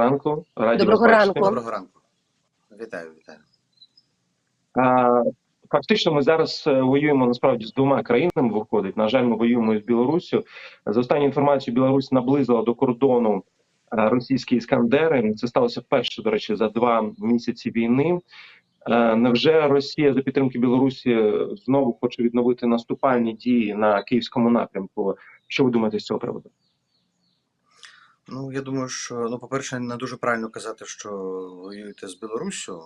ранку. Раді Доброго вас бачити. ранку. Доброго ранку. Вітаю, вітаю. А, Фактично, ми зараз е, воюємо насправді з двома країнами. Виходить. На жаль, ми воюємо з Білоруссю. За останню інформацію, Білорусь наблизила до кордону е, російські іскандери. Це сталося вперше, до речі, за два місяці війни. Е, Невже Росія за підтримки Білорусі знову хоче відновити наступальні дії на київському напрямку? Що ви думаєте з цього приводу? Ну, я думаю, що ну, по-перше, не дуже правильно казати, що воюєте з Білоруссю.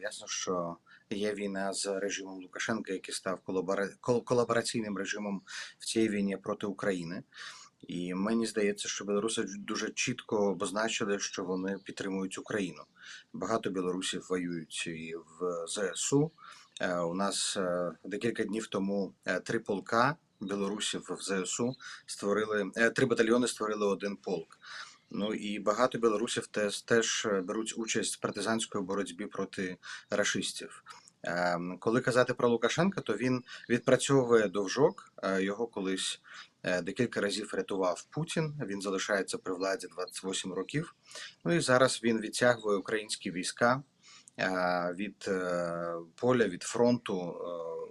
Ясно, що є війна з режимом Лукашенка, який став колабора... колабораційним режимом в цій війні проти України. І мені здається, що білоруси дуже чітко обозначили, що вони підтримують Україну. Багато білорусів воюють і в ЗСУ. Е, У нас е, декілька днів тому е, три полка білорусів в ЗСУ створили е, три батальйони, створили один полк. Ну і багато білорусів теж, теж беруть участь в партизанської боротьбі проти рашистів. Ем, Коли казати про Лукашенка, то він відпрацьовує довжок. Е, Його колись е, декілька разів рятував Путін. Він залишається при владі 28 років. Ну і зараз він відтягує українські війська від поля, від фронту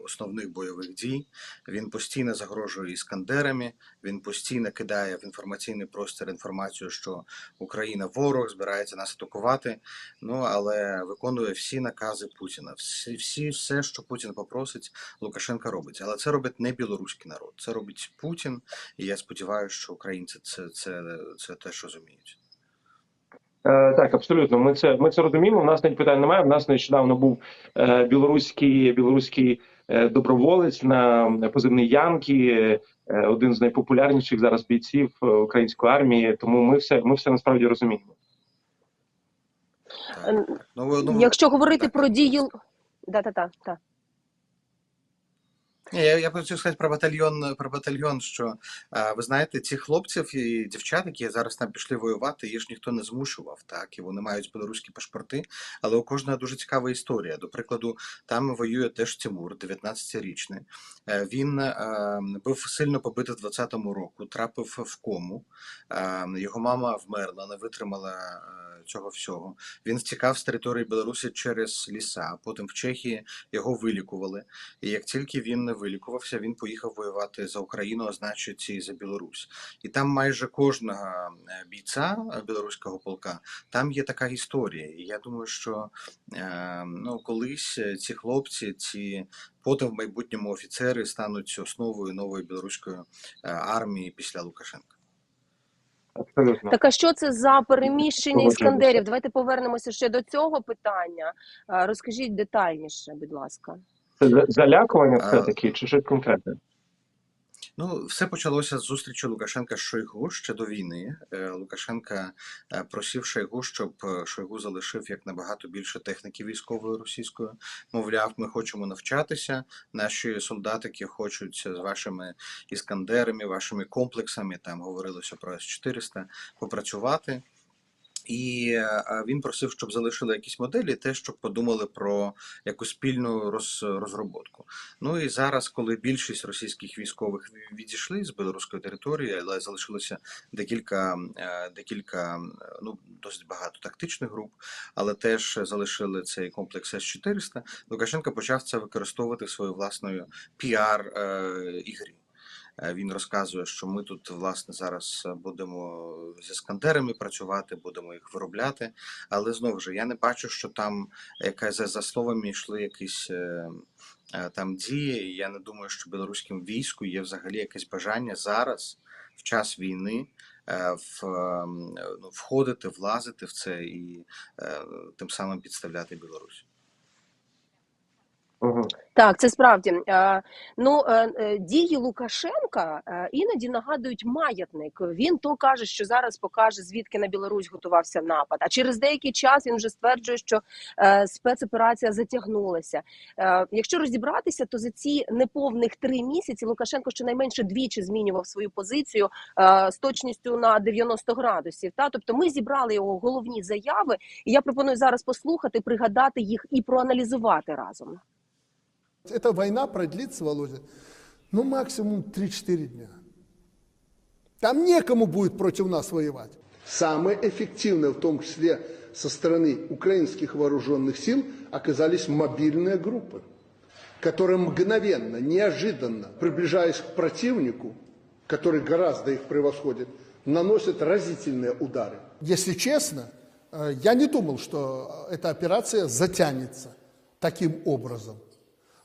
основних бойових дій. Він постійно загрожує іскандерами. Він постійно кидає в інформаційний простір інформацію, що Україна ворог збирається нас атакувати. Ну але виконує всі накази Путіна. Всі, всі все, що Путін попросить, Лукашенка робить. Але це робить не білоруський народ. Це робить Путін. І я сподіваюся, що українці це, це, це теж розуміють. Е, Так, абсолютно. Ми це ми це розуміємо. У нас навіть питань немає. У нас нещодавно був е, білоруський білоруський доброволець на позивний Янки, е, один з найпопулярніших зараз бійців е, української армії. Тому ми все ми все насправді розуміємо. Так. Ну, ви- ну, Якщо говорити так. про дії. Да, та, та, та. Я, я хотів сказати про батальйон, про батальйон, що ви знаєте, ці хлопців і дівчат, які зараз там пішли воювати, їх ніхто не змушував, так і вони мають білоруські паспорти, але у кожного дуже цікава історія. До прикладу, там воює теж Тимур, 19-річний. Е, Він е, був сильно побитий в 20-му року, трапив в кому. Е, Його мама вмерла, не витримала цього всього. Він втікав з території Білорусі через ліса. Потім в Чехії його вилікували. І як тільки він вилікувався, він поїхав воювати за Україну, а значить і за Білорусь. І там майже кожного е, бійця е, білоруського полка там є така історія. І я думаю, що е, ну, колись ці хлопці, ці потім в майбутньому офіцери стануть основою нової білоруської армії після Лукашенка. Абсолютно. Так а що це за переміщення іскандерів? Давайте повернемося ще до цього питання. Розкажіть детальніше, будь ласка. Це залякування, все таки, чи щось конкретне? Ну, все почалося з зустрічі Лукашенка з Шойгу ще до війни. Е, Лукашенка е, просив Шойгу, щоб е, Шойгу залишив як набагато більше техніки військової російської. Мовляв, ми хочемо навчатися. Наші солдатики хочуть з вашими іскандерами, вашими комплексами. Там говорилося про С-400, попрацювати. І е, він просив, щоб залишили якісь моделі, те, щоб подумали про якусь спільну роз, розробку. Ну і зараз, коли більшість російських військових відійшли з білоруської території, але залишилося декілька, е, декілька, ну досить багато тактичних груп, але теж залишили цей комплекс С-400, Лукашенко почав це використовувати своєю власною піар е, ігрі. Е, Він розказує, що ми тут власне зараз будемо зі скандерами працювати, будемо їх виробляти. Але знову ж я не бачу, що там якась за, словами йшли якісь е, е, там дії. Я не думаю, що білоруському війську є взагалі якесь бажання зараз, в час війни, е, в, е, ну, входити, влазити в це і е, тим самим підставляти Білорусь. Угу. Так, це справді. Е, Ну, е, е, дії Лукашенка іноді нагадують маятник. Він то каже, що зараз покаже, звідки на Білорусь готувався напад. А через деякий час він вже стверджує, що спецоперація затягнулася. Якщо розібратися, то за ці неповних три місяці Лукашенко щонайменше двічі змінював свою позицію з точністю на 90 градусів. Та тобто, ми зібрали його головні заяви, і я пропоную зараз послухати, пригадати їх і проаналізувати разом. Эта война продлится, Володя, ну максимум 3-4 дня. Там некому будет против нас воевать. Самые эффективные, в том числе со стороны украинских вооруженных сил, оказались мобильные группы, которые мгновенно, неожиданно, приближаясь к противнику, который гораздо их превосходит, наносят разительные удары. Если честно, э, я не думал, что эта операция затянется таким образом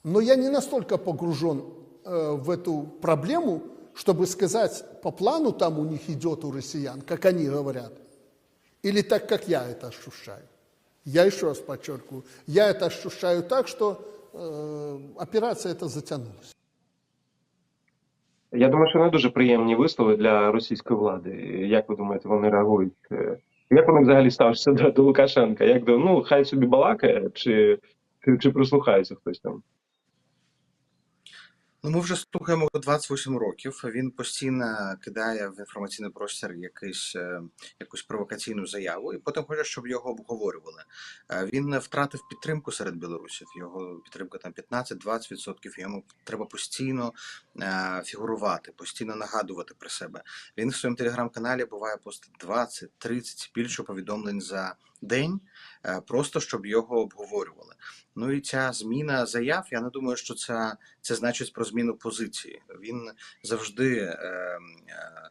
Но я не настолько погружен э, в эту проблему, чтобы сказать, по плану там у них идет у россиян, как они говорят, или так, как я это ощущаю. Я еще раз подчеркиваю, я это ощущаю так, что э, операция эта затянулась. Я думаю, що не дуже приємні вислови для російської влади. Як ви думаєте, вони реагують? Е, Як вони взагалі ставляться до, до Лукашенка? Як до ну хай собі балакає, чи, чи, чи прислухається хтось там? Ну, ми вже слухаємо 28 років. Він постійно кидає в інформаційний простір якийсь, е, якусь провокаційну заяву, і потім хоче, щоб його обговорювали. Е, Він втратив підтримку серед білорусів. Його підтримка там 15-20%. Йому треба постійно е, фігурувати, постійно нагадувати про себе. Він в своєму телеграм-каналі буває постить 20-30 більше повідомлень за день, е, просто щоб його обговорювали. Ну і ця зміна заяв, я не думаю, що це, це значить про зміну позиції. Він завжди е, е, е,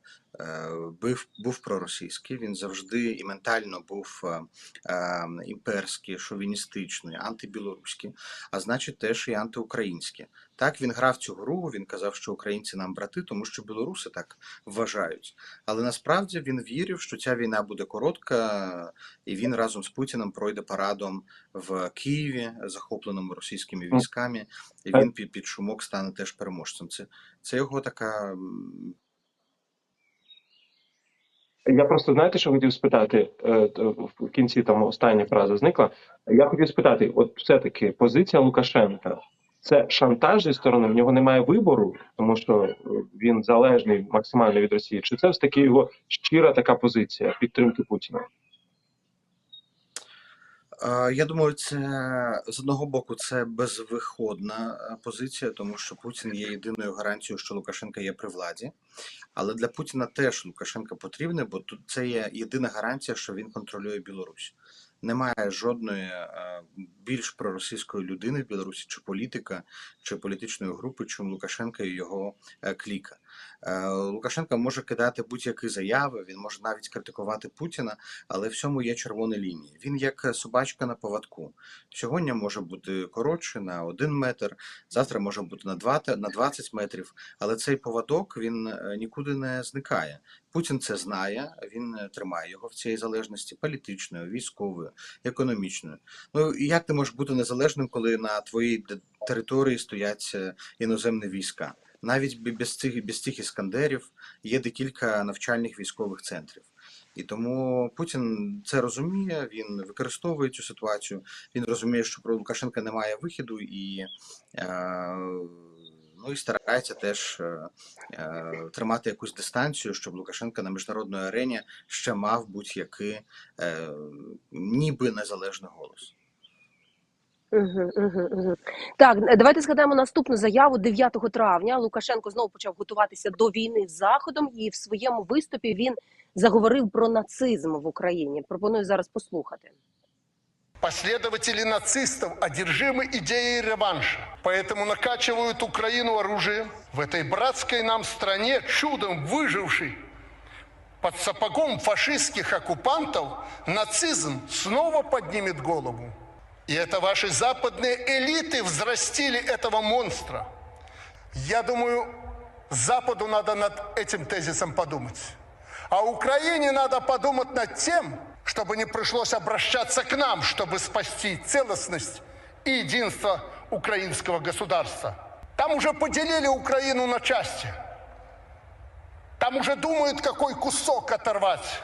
був, був проросійський, він завжди і ментально був е, е, імперський, шовіністичний, антибілоруський, а значить теж і антиукраїнський. Так він грав цю гру. Він казав, що українці нам брати, тому що білоруси так вважають. Але насправді він вірив, що ця війна буде коротка, і він разом з Путіним пройде парадом в Києві, захопленому російськими військами, і він під, під шумок стане теж переможцем. Це, це його така. Я просто знаєте, що хотів спитати Е, в кінці там остання фраза зникла. Я хотів спитати: от все-таки позиція Лукашенка це шантаж зі сторони, в нього немає вибору, тому що е, він залежний максимально від Росії. Чи це ж таки його щира така позиція підтримки Путіна? Я думаю, це з одного боку це безвиходна е, позиція, тому що Путін є єдиною гарантією, що Лукашенко є при владі. Але для Путіна теж Лукашенко потрібний, бо тут це є єдина гарантія, що він контролює Білорусь. Немає жодної е, більш проросійської людини в Білорусі, чи політика, чи політичної групи, чим Лукашенка і його е, кліка. Е, Лукашенко може кидати будь-які заяви, він може навіть критикувати Путіна, але в цьому є червоні лінії. Він як собачка на поводку. Сьогодні може бути коротше на один метр, завтра може бути на 2, те- на 20 метрів, але цей поводок він е, нікуди не зникає. Путін це знає, він е, тримає його в цій залежності політичною, військовою, економічною. Ну і як ти можеш бути незалежним, коли на твоїй території стоять іноземні війська? Навіть без цих без цих іскандерів є декілька навчальних військових центрів. І тому Путін це розуміє, він використовує цю ситуацію. Він розуміє, що про Лукашенка немає вихіду, і, е, ну, і старається теж е, е, тримати якусь дистанцію, щоб Лукашенко на міжнародній арені ще мав будь-який е, ніби незалежний голос. Угу, угу, угу. Так, е, давайте згадаємо наступну заяву 9 травня. Лукашенко знову почав готуватися до війни з Заходом, і в своєму виступі він заговорив про нацизм в Україні. Пропоную зараз послухати. Последователи нацистов одержимы идеей реванша, поэтому накачивают Украину оружием. В этой братской нам стране, чудом выжившей под сапогом фашистских оккупантов, нацизм снова поднимет голову. И это ваши западные элиты взрастили этого монстра. Я думаю, Западу надо над этим тезисом подумать. А Украине надо подумать над тем, чтобы не пришлось обращаться к нам, чтобы спасти целостность и единство украинского государства. Там уже поделили Украину на части. Там уже думают, какой кусок оторвать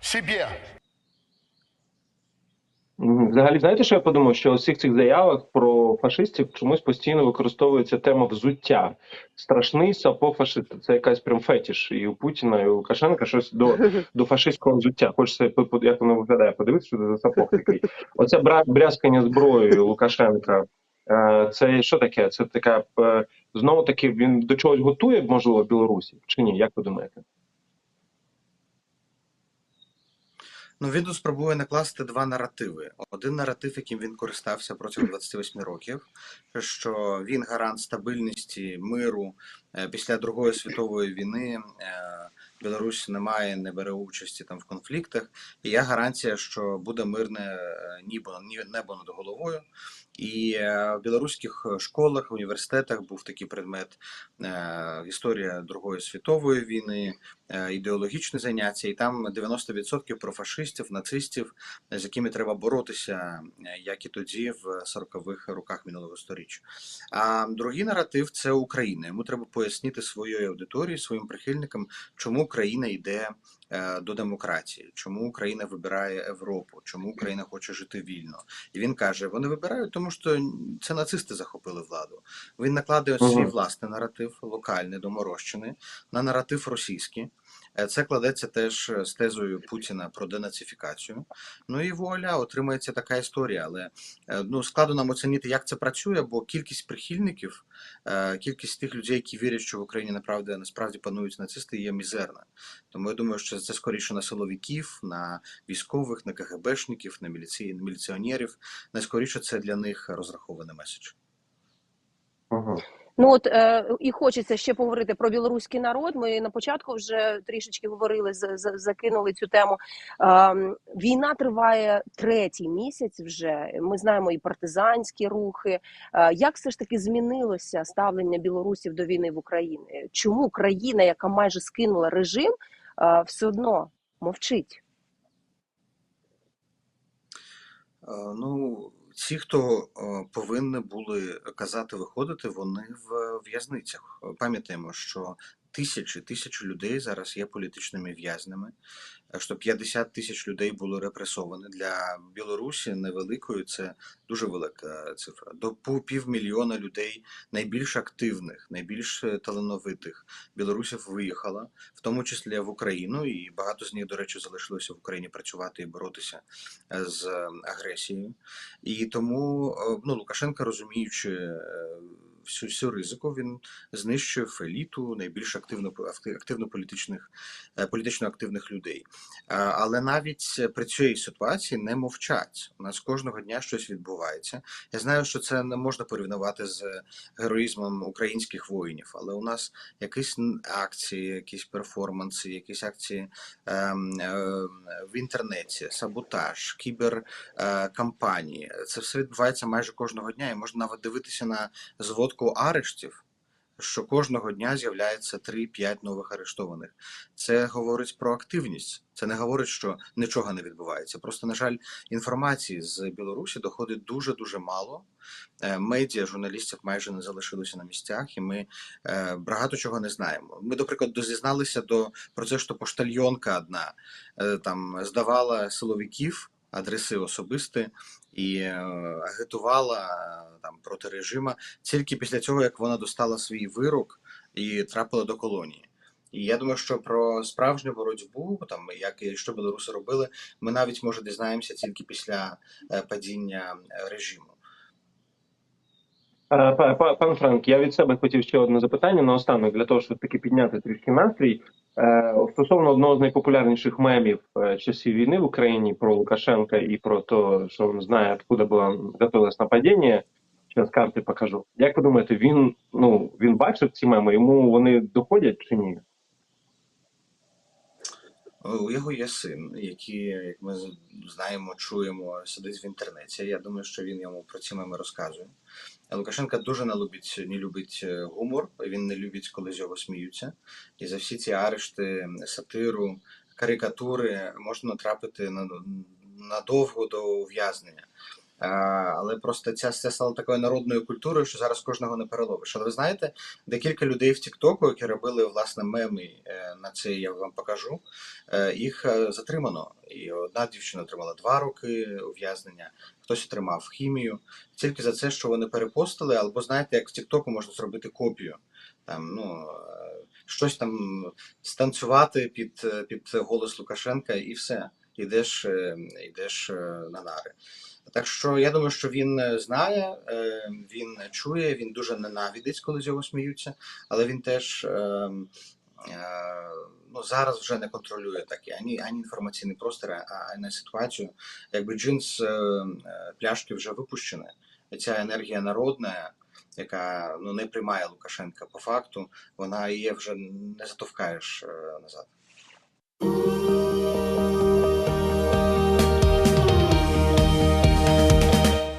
себе. Взагалі, знаєте, що я подумав? Що у всіх цих заявах про фашистів чомусь постійно використовується тема взуття. Страшний сапог фашиста. Це якась прям фетіш. І у Путіна, і у Лукашенка щось до, до фашистського взуття. Хочеться, як воно виглядає, подивитися, що це за сапог такий. Оце брязкання зброєю Лукашенка. Е, Це що таке? Це така е, знову таки він до чогось готує, можливо, Білорусі чи ні? Як ви думаєте? Ну, він тут спробує накласти два наративи. Один наратив, яким він користався протягом 28 років, що він гарант стабільності, миру Е, після Другої світової війни. е, Білорусь не має, не бере участі там в конфліктах, і я гарантія, що буде мирне нібо небо, ні- небо над головою. І е, в білоруських школах, університетах був такий предмет е, історія Другої світової війни, е, ідеологічне заняття, і там 90% про фашистів, нацистів, з якими треба боротися, е, як і тоді, в 40-х роках минулого сторіччя. А другий наратив це Україна. Йому треба пояснити своїй аудиторії, своїм прихильникам, чому Україна йде е, до демократії, чому Україна вибирає Європу, чому Україна хоче жити вільно. І він каже: вони вибирають, тому що це нацисти захопили владу. Він накладає свій власний наратив, локальний, доморощений, на наратив російський. Е, Це кладеться теж з тезою Путіна про денацифікацію. Ну і вуаля, отримається така історія. Але е, ну складно нам оцінити, як це працює, бо кількість прихильників, е, кількість тих людей, які вірять, що в Україні насправді насправді панують нацисти, є мізерна. Тому я думаю, що це скоріше на силовиків, на військових, на КГБшників, на міліці... міліціонерів. Найскоріше це для них розрахований меседж. Угу. Ну от е, і хочеться ще поговорити про білоруський народ. Ми на початку вже трішечки говорили, з, з, закинули цю тему. Е, війна триває третій місяць. Вже ми знаємо і партизанські рухи. Е, як все ж таки змінилося ставлення білорусів до війни в Україні? Чому країна, яка майже скинула режим, е, все одно мовчить? Е, Ну, ті, хто е, повинні були казати виходити, вони в в'язницях. Пам'ятаємо, що тисячі тисячі людей зараз є політичними в'язнями, е, що 50 тисяч людей було репресовані. Для Білорусі невеликою це дуже велика цифра. До півмільйона людей найбільш активних, найбільш е, талановитих білорусів виїхало, в тому числі в Україну, і багато з них, до речі, залишилося в Україні працювати і боротися е, з е, агресією. І тому е, ну, Лукашенко, розуміючи е, всю, всю ризику, він знищив еліту найбільш активно активно політичних е, політично активних людей. Е, Але навіть при цій ситуації не мовчать. У нас кожного дня щось відбувається. Я знаю, що це не можна порівнювати з героїзмом українських воїнів, але у нас якісь акції, якісь перформанси, якісь акції ем, е, в інтернеті, саботаж, кіберкампанії. Це все відбувається майже кожного дня, і можна навіть дивитися на зводку арештів. Що кожного дня з'являється 3-5 нових арештованих. Це говорить про активність. Це не говорить, що нічого не відбувається. Просто, на жаль, інформації з Білорусі доходить дуже дуже мало. Е, Медіа, журналістів майже не залишилося на місцях, і ми е, багато чого не знаємо. Ми, до прикладу, дізналися до про це, що поштальйонка одна е, там здавала силовиків адреси особисті і е, агітувала е, там проти режима тільки після цього, як вона достала свій вирок і трапила до колонії. І я думаю, що про справжню боротьбу, там як і що білоруси робили, ми навіть може дізнаємося тільки після е, падіння режиму. Е, па- па- Франк, я від себе хотів ще одне запитання наостанок для того, щоб таки підняти трішки настрій. Е, Стосовно одного з найпопулярніших мемів е, часів війни в Україні про Лукашенка і про те, що він знає, откуда було готовилось нападіння. Зараз карти покажу. Як ви думаєте, він ну він бачив ці меми? Йому вони доходять чи ні? У його є син, який, як ми знаємо, чуємо, сидить в інтернеті. Я думаю, що він йому про ці меми розказує. А Лукашенко дуже не любить, не любить е, гумор, він не любить, коли з його сміються. І за всі ці арешти, сатиру, карикатури можна натрапити на, надовго до ув'язнення. Але просто ця це стало такою народною культурою, що зараз кожного не переловиш. Але ви знаєте, декілька людей в Тіктоку, які робили власне меми е, на це, я вам покажу. Е, їх затримано. І одна дівчина отримала два роки ув'язнення, хтось отримав хімію. Тільки за це, що вони перепостили, або знаєте, як в Тіктоку можна зробити копію. Там, ну, е, щось там станцювати під, е, під голос Лукашенка і все. Йдеш, йдеш е, на нари. Так що я думаю, що він знає, він чує, він дуже ненавидить, коли з його сміються, але він теж. Е, ну, зараз вже не контролює такі ані, ані інформаційний простір, а- на ситуацію. Якби джин з е, е, пляшки вже випущене, і ця енергія народна, яка ну, не приймає Лукашенка по факту, вона її вже не затовкаєш назад.